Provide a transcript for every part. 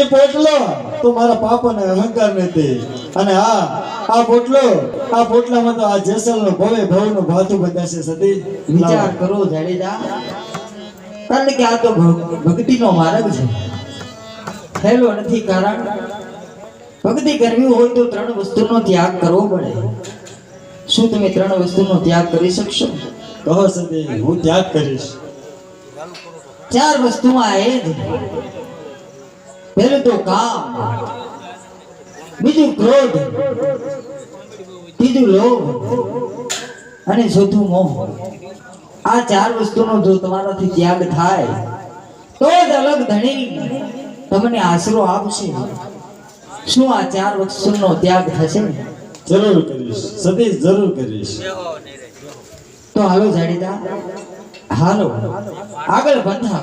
એ પોટલો. તો મારા પાપ અને અહંકાર નથી અને આ આ પોટલો આ પોટલામાં તો આ જેસલનો ભવે ભવનું ભાથું બંધાશે સતી. વિચાર કરો જાડેજા. કારણ કે આ તો ભક્તિનો માર્ગ છે. થયેલો નથી કારણ ભક્તિ કરવી હોય તો ત્રણ વસ્તુનો ત્યાગ કરવો પડે. શું તમે ત્રણ વસ્તુનો ત્યાગ કરી શકશો? કહો સતી હું ત્યાગ કરીશ. ચાર વસ્તુમાં એ જ. પહેલું તો કામ. બીજું ક્રોધ. ત્રીજું લોભ. અને ચોથું મોહ. આ ચાર વસ્તુનો જો તમારાથી ત્યાગ થાય તો જ અલગ ધણી તમને આશરો આપશે. શું આ ચાર વસ્તુનો ત્યાગ થશે? જરૂર કરીશ. સતીશ જરૂર કરીશ. તો હાલો જાડીદા હાલો. આગળ બંધા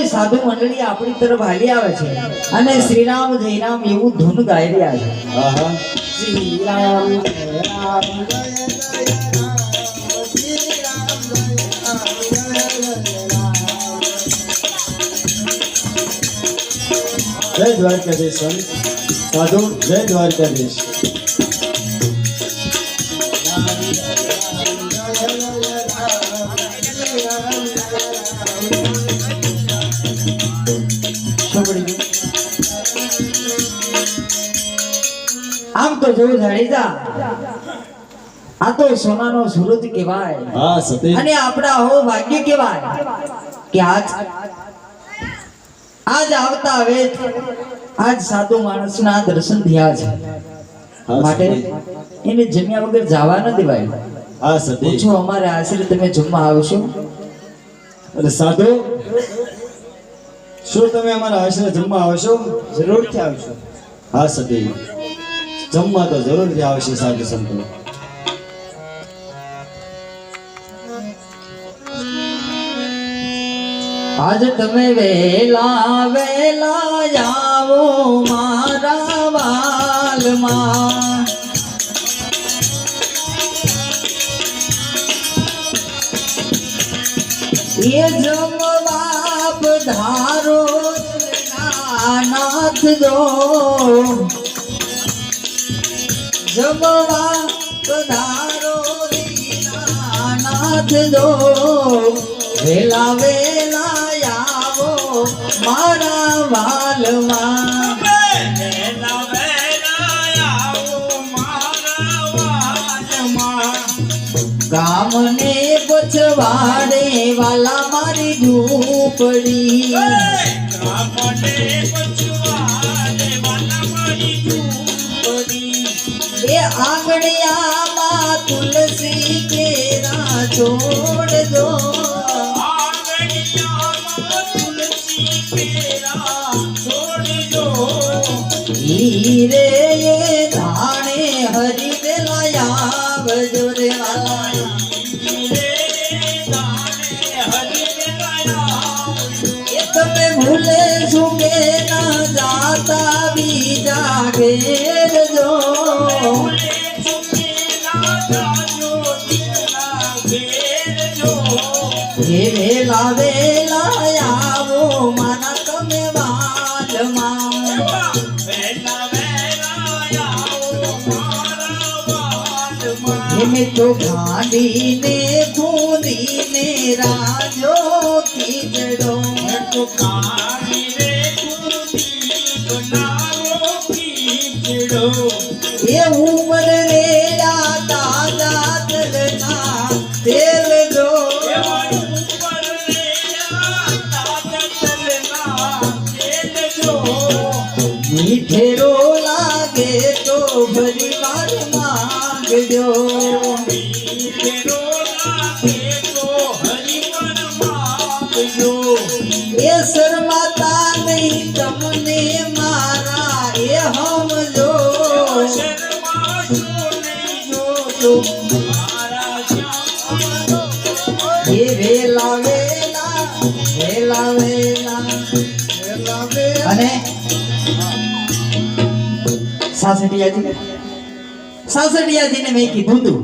કોઈ સાધુ મંડળી આપણી તરફ હાલી આવે છે. અને શ્રીરામ જય રામ એવું ધૂન ગાઈ રહ્યા છે. શ્રી રામ જય રામ જય દ્વારકાધીશ સાધુ જય દ્વારકાધીશ. આમ તો જો. જાણીતા આ તો સોનાનો સૂરજ કહેવાય. હા સતી. અને આપણા હો ભાગ્ય કહેવાય કે આજ આજ આવતા હવે આજ સાધુ માણસના દર્શન થયા છે. માટે એને જમ્યા વગર જવા ન દેવાય. હા સતે. પૂછો અમારે આશરે તમે જમવા આવશો? અને સાધુ શું તમે અમારા આશરે જમવા આવશો? જરૂરથી આવશો. હા સતી. જમવા તો જરૂરથી આવશે સાધુ સંતો. આજ તમે વેલા વેલા આવો મારા વાલમાં. એ જમવા ધારો નાથ જો. જમવા પધારો નાથ દો વેલા વેલા આવો મારા વાલમાં. ગામને પછવાડે વાલા મારી ઝૂંપડી. એ આંગણિયામાં તુલસી કેરા છોડ દો. હીરે તો ગાડીને કૂદીને રાજો કીધડો એ એ શર્માતા નહીં, તમને મારા એ હમજો વેલું એ વેલા સાસડિયાજી સાસડિયાજીને મેં કીધું તું.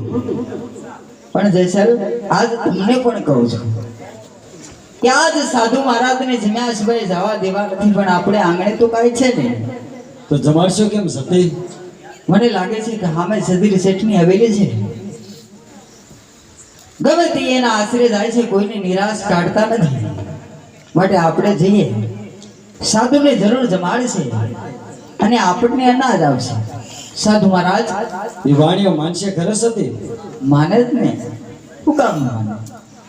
પણ જયસલ આજ તમને પણ કહું છું? કે આજ સાધુ મહારાજને જમ્યા સિવાય જવા દેવા નથી પણ આપણે આંગણે તો કાંઈ છે ને તો જમાડશો કેમ સતી? મને લાગે છે કે હામે સદીર શેઠની હવેલી છે. ગમે તે એના આશરે જાય છે કોઈને નિરાશ કાઢતા નથી. માટે આપણે જઈએ. સાધુને જરૂર જમાડશે અને આપણને અનાજ આવશે સાધુ મહારાજ એ વાણીઓ માનશે ખરસ સતી? માને જ ને. શું કામ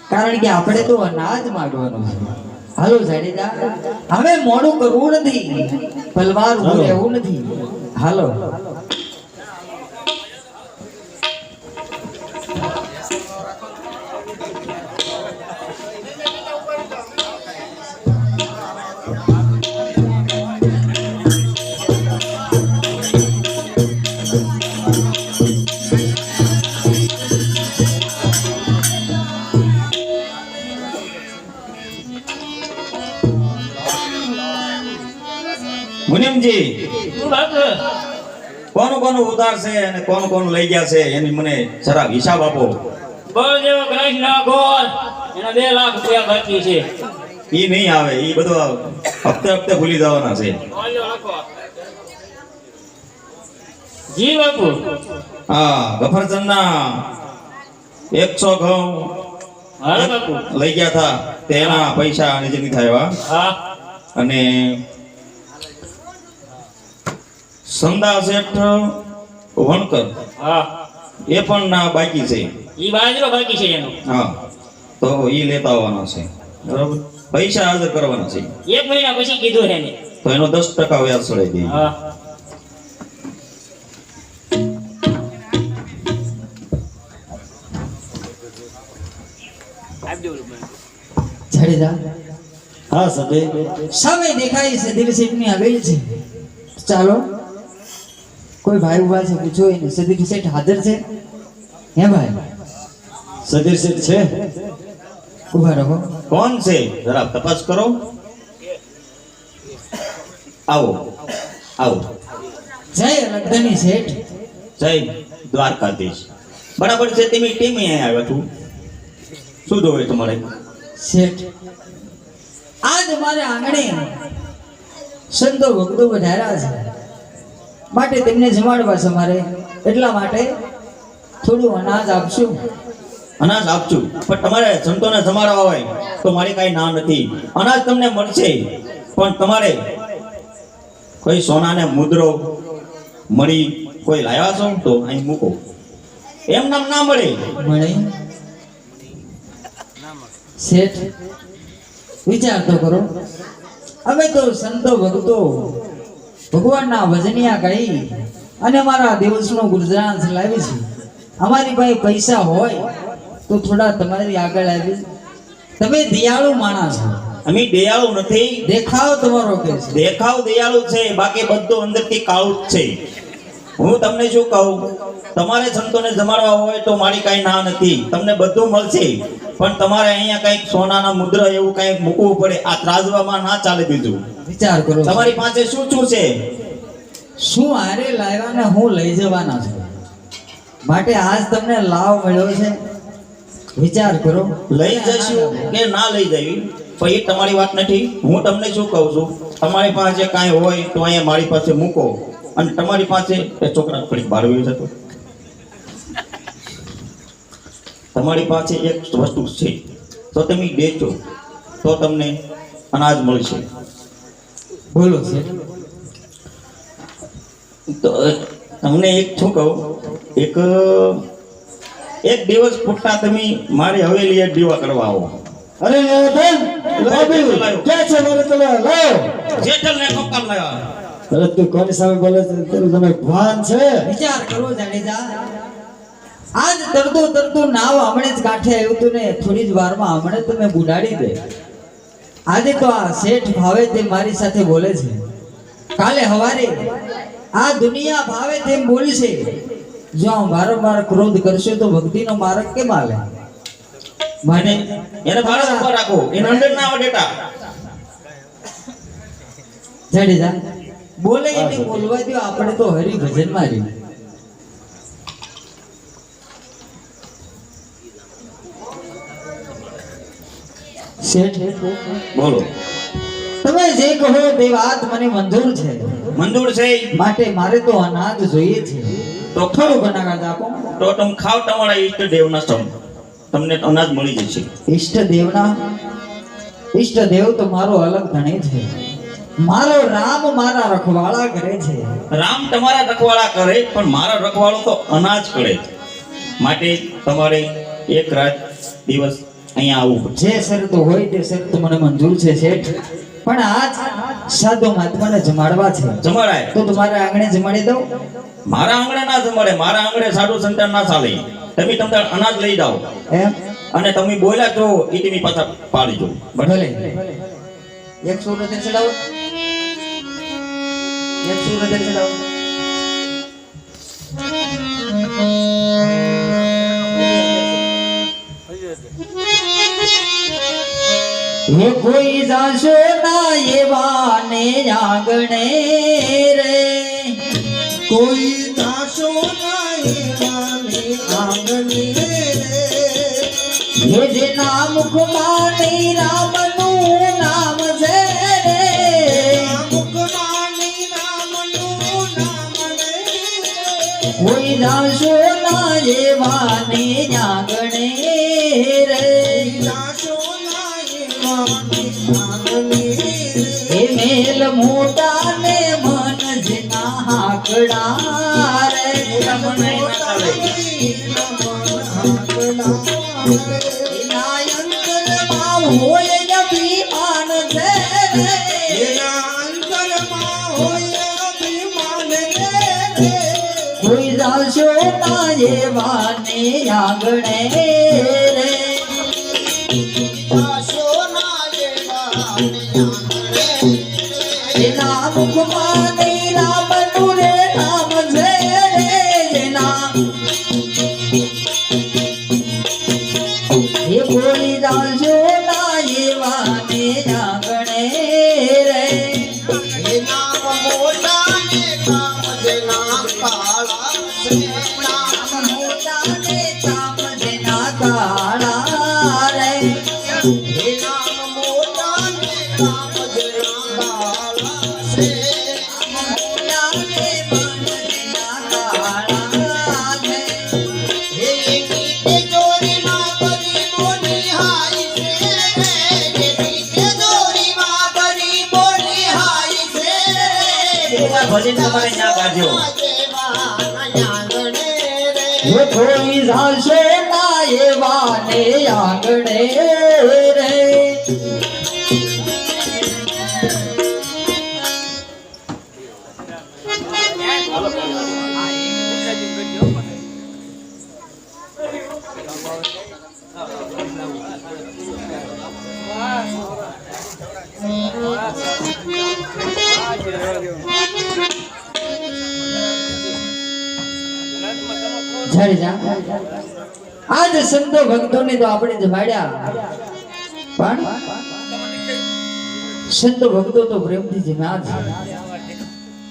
કારણ કે આપણે તો અનાજ માંડવાનું છે. હાલો જાડેજા હવે મોડું કરવું નથી. પલવાર ઉભું રહેવું નથી. હાલો. કોનું ઉધાર છે અને કોણ કોણ લઈ ગયા છે એની મને જરા હિસાબ આપો. બળદેવ કૃષ્ણ ગોર એના બે લાખ રૂપિયા બાકી છે. ઈ નહીં આવે ઈ બધું હપ્તે હપ્તે ભૂલી જવાના છે. જી બાપુ હા ગફરજનના એકસો ઘઉં લઈ ગયા હતા. તેના પૈસા નીચે નહીં થાય એવા. અને સંદા શેઠ વણકર હા. એ પણ ના બાકી છે. ઈ બાજરો બાકી છે એનો. હા. તો ઈ લેતા આવવાનો છે. બરાબર. પૈસા હાજર કરવાના છે. એક મહિના પછી કીધું છે ને તો એનો દસ ટકા વ્યાજ છોડાઈ દે. હા. જાડેજા. હા સભે સામે દેખાય છે દિલની હવેલી છે. ચાલો. કોઈ ભાઈ ઊભા છે પૂછો એને સદીર શેઠ હાજર છે? હે ભાઈ? સદીર શેઠ છે? ઊભા રહો. કોણ છે? જરા તપાસ કરો. આવો આવો. જય લગ્નની શેઠ. જય દ્વારકાધીશ. બરાબર છે તમે ટીમ અહીંયા આવ્યા છું શું જોવે તમારે? શેઠ આજ મારે આંગણે સંતો ભક્તો વધાર્યા છે. માટે તેમને જમાડવા છે મારે. એટલા માટે થોડું અનાજ આપશું. અનાજ આપશું પણ તમારે સંતોને જમાડવા હોય તો મારી કાંઈ ના નથી. અનાજ તમને મળશે પણ તમારે કોઈ સોનાને મુદ્રો મળી કોઈ લાવ્યા છો તો અહીં મૂકો. એમ નામ ના મળે. મળે. શેઠ વિચાર તો કરો. હવે તો સંતો ભક્તો ભગવાનના વજનિયા કહી અને અમારા દિવસનું ગુજરાન લાવી છે. અમારી પાસે પૈસા હોય તો થોડા તમારી આગળ આવી. તમે દિયાળુ માણસ છો. અમે દયાળુ નથી. દેખાવ તમારો કે છે. દેખાવ દયાળુ છે બાકી બધું અંદરથી કાળું છે. હું તમને શું કહું? તમારે સંતોને જમાડવા હોય તો મારી કાંઈ ના નથી. તમને બધું મળશે. પણ તમારે અહીંયા કંઈક સોનાના મુદ્રા એવું કંઈક મૂકવું પડે. આ ત્રાજવામાં ના ચાલે બીજું વિચાર કરો તમારી પાસે શું શું છે? શું હારે લાવ્યા ને હું લઈ જવાના છું? માટે આજ તમને લાવ મળ્યો છે. વિચાર કરો. લઈ જશું કે ના લઈ જવી? પછી તમારી વાત નથી. હું તમને શું કહું છું? તમારી પાસે કાંઈ હોય તો અહીંયા મારી પાસે મૂકો. અને તમારી પાસે એ છોકરા થોડીક બાળવી જતો તમારી પાસે એક વસ્તુ છે. તો તમે બેચો. તો તમને અનાજ મળશે. બોલો તો તમને એક શું કહું? એક એક દિવસ પૂરતા તમે મારી હવેલી એક દીવા કરવા આવો. અરે બેન ભાભી છે મારે તને લાવ. જેઠલ ને કોકમ લાવ્યા અરે તું કોની સામે બોલે છે? તેનું તમે ભાન છે. વિચાર કરો જાડેજા. આજ તરતો તરતો નાવ હમણે જ કાંઠે આવ્યું તું ને થોડી જ વારમાં હમણે તમે બુડાડી દે. આજે તો આ શેઠ ભાવે તે મારી સાથે બોલે છે. કાલે હવારે આ દુનિયા ભાવે તેમ બોલશે જો હું વારંવાર ક્રોધ કરશે તો ભક્તિનો માર્ગ કેમ આવે? મને એને ભારત ઉપર રાખો. એને અંદર ના આવે ડેટા જાડેજા બોલે એને બોલવા દો આપણે તો હરિભજનમાં રહ્યું શેઠ બોલો. તમે જે કહો તે વાત મને મંજૂર છે. મંજૂર છે માટે મારે તો અનાજ જોઈએ છે. તો થોડું બનાવટ આપો. તો તમે ખાવ તમારા ઈષ્ટ દેવના સમ. તમને અનાજ મળી જશે. ઈષ્ટ દેવના? ઈષ્ટ દેવ તો મારો અલગ ધણે છે. મારો રામ મારા રખવાળા કરે છે. રામ તમારા રખવાળા કરે પણ મારા રખવાળો તો અનાજ કરે. માટે તમારે એક રાત દિવસ અહીંયા આવું જે શરત હોય તે શરત મને મંજૂર છે શેઠ. પણ આજ સાધો મહાત્માને જમાડવા છે. જમાડાય. તો તમારે આંગણે જમાડી દઉં? મારા આંગણે ના જમાડે મારા આંગણે સાધુ સંતાન ના ચાલે. તમે તમને અનાજ લઈ જાઓ. એમ? અને તમે બોલ્યા છો એ તમે પાછા પાડી જો ભલે. એક સુર નથી ચડાવો. એક સુર નથી ચડાવો. હે કોઈ જાશો ના એવા ને આંગણે રે. કોઈ દાસો નાયવાને આંગણે રે. હે જે નામ કુમારી રામનું નામ છે રે. મુખમાની રામનું નામ રે કોઈ દાશો ના એવાને આંગણે રે. કોઈ જાશો તાજે વાને આંગણે. તમારે ના હે કોઈ જાશે ના એવાને આંગણે રે. જાડેજા આજ સંતો ભક્તોને તો આપણે જમાડ્યા પણ સંતો ભક્તો તો પ્રેમથી જમ્યા છે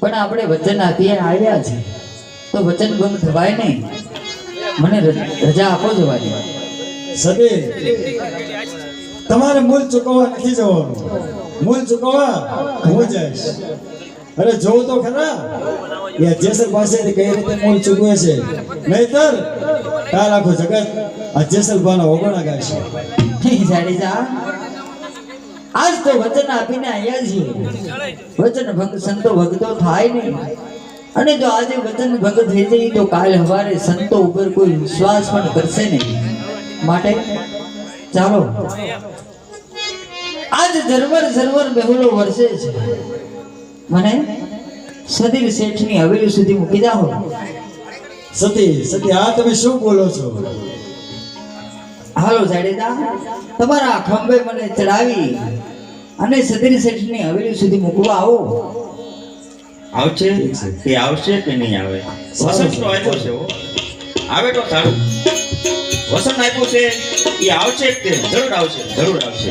પણ આપણે વચન આપીએ આવ્યા છે. તો વચન ભંગ થવાય નહીં. મને રજા આપો જવાની સગે તમારે મૂળ ચૂકવવા નથી જવાનું. મૂલ ચૂકવવા હું જઈશ અરે જોઉં તો ખરા. એ જેસર પાસેથી કઈ રીતે મૂળ ચૂકવે છે? નહીતર કાલ આખું જગત આ ભાના ઓગણા ગાશે જાડેજા આજ તો વચન આપીને આવ્યા છીએ. વચન ભંગ, સંતો ભક્તો થાય નહીં. અને જો આજે વચન ભંગ થઈ જાય તો કાલ હવારે સંતો ઉપર કોઈ વિશ્વાસ પણ કરશે નહીં. માટે, ચાલો. આજ ઝરમર ઝરમર બેહુલો વરસે છે. મને શેઠ શેઠની હવેલી સુધી મૂકી જાઓ સતી સતી આ તમે શું બોલો છો? હાલો જાડેજા તમારા ખંભે મને ચડાવી અને સદીર શેઠની હવેલી સુધી મૂકવા આવો. આવશે? કે આવશે કે નહીં આવે? વસંત તો આવ્યો છે આવે તો સારું. વસંત આપ્યું છે એ આવશે કે જરૂર આવશે જરૂર આવશે.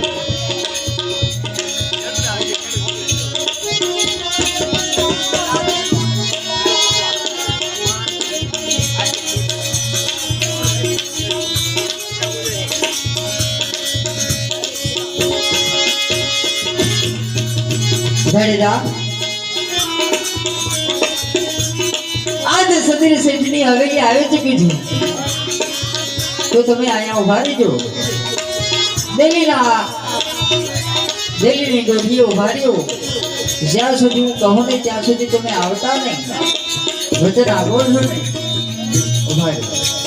જાડેજા આજ સતીર શેઠની હવેલી આવે ચૂકી છે તો તમે અહીંયા ઊભા રહેજો દિલ્હીના દિલ્હીની ગોઠીએ ઊભા રહ્યો જ્યાં સુધી હું કહું ને ત્યાં સુધી તમે આવતા નહીં વચન આગો છો ને ઊભા રહ્યો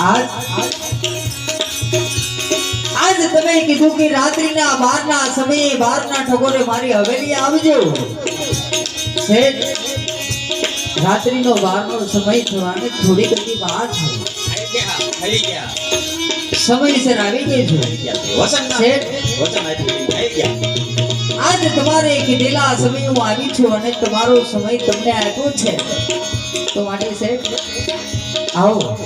આજ તમે કીધું કે રાત્રિના બારના સમયે બારના ઠગોરે મારી હવેલી આવજો. રાત્રિનો બારનો સમય થવાને થોડી બધી વાર છે. સમયસર આવી ગયા આજ સમય હું આવી છું અને તમારો સમય તમને આપ્યો છે. તો માટે, સાહેબ, આવો.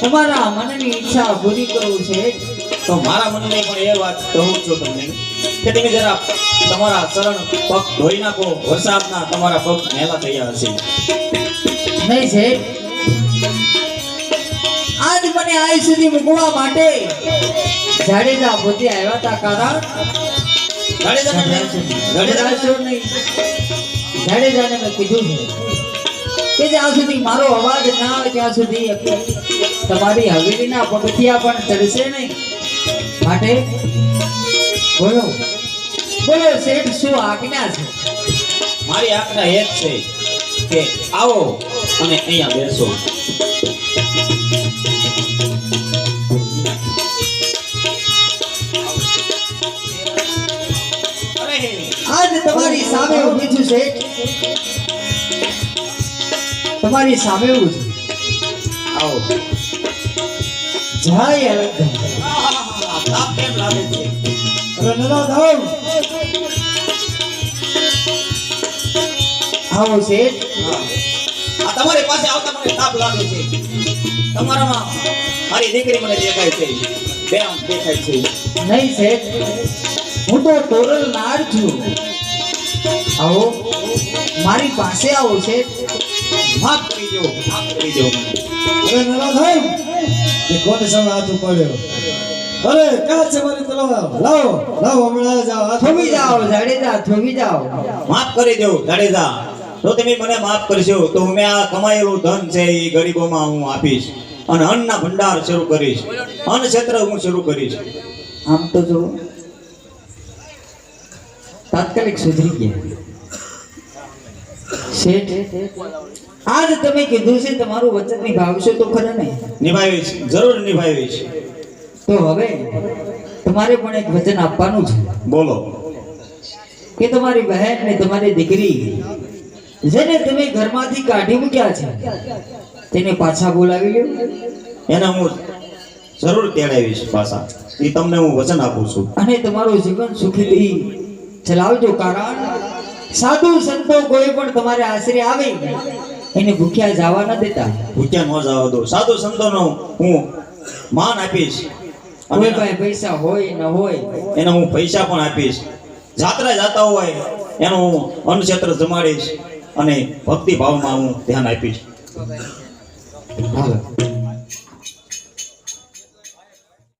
તમારા મનની ઈચ્છા પૂરી કરું છે. તો મારા મનને પણ એ વાત કહું છું તમને કે તમે જરા તમારા ચરણ પગ ધોઈ નાખો. વરસાદના તમારા પગ મેલા થયા હશે. નહીં છે આજ મને આજ સુધી મૂકવા માટે જાડેજા પોતે આવ્યા હતા કારણ જાડેજા જાડેજા જાડેજાને મેં કીધું છે. કે જ્યાં સુધી મારો અવાજ ના આવે ત્યાં સુધી તમારી હવેલીના પગથિયા પણ ચડશે નહીં. માટે બોલો બોલો શેઠ શું આજ્ઞા છે? મારી આજ્ઞા એ જ છે કે આવો અને અહીંયા બેસો. આજ તમારી સામે ઊભી છું શેઠ. તમારી સામે હું છું. આવો. જય છે આવ શેઠ આ તમારી પાસે આવતા મને તાપ લાગે છે. તમારામાં મારી દીકરી મને દેખાય છે. બેન દેખાય છે. નહીં શેઠ હું તો તોરલ નાર છું. આવો. મારી પાસે આવો શેઠ માફ કરી દો માફ કરી દો અરે નનાથ આવ એ કોને સામે હાથ ઉપાડ્યો? અરે ક્યાં છે મારી તલવાર? લાવો લાવો હમણાં જ હાથ થોભી જાઓ જાડેજા થોભી જાઓ. માફ કરી દો જાડેજા. તો તમે મને માફ કરશો તો મેં આ કમાયેલું ધન છે એ ગરીબોમાં હું આપીશ અને અન્નના ભંડાર શરૂ કરીશ. અન્ન ક્ષેત્ર હું શરૂ કરીશ. આમ તો જો તાત્કાલિક સુધરી ગયા. શેઠ આજ તમે કીધું છે તમારું વચન નિભાવશો તો ખરા ને? નિભાવીશ જરૂર નિભાવીશ તો હવે તમારે પણ એક વચન આપવાનું છે. બોલો. કે તમારી બહેન ને તમારી દીકરી જેને તમે ઘરમાંથી કાઢી મૂક્યા છે તેને પાછા બોલાવી લ્યો. એને હું જરૂર તેડાવીશ પાછા. એ તમને હું વચન આપું છું. અને તમારું જીવન સુખીથી ચલાવજો કારણ સાધુ સંતો કોઈ પણ તમારે આશરે આવે એને ભૂખ્યા જવા ન દેતા. ભૂખ્યા ન જવા દો. સાધુ સંતોનો હું માન આપીશ. કોઈ પાસે પૈસા હોય ન હોય. એને હું પૈસા પણ આપીશ. જાત્રા જાતા હોય એનું હું અન્ન ક્ષેત્ર જમાડીશ અને ભક્તિ ભાવમાં હું ધ્યાન આપીશ. હાલો.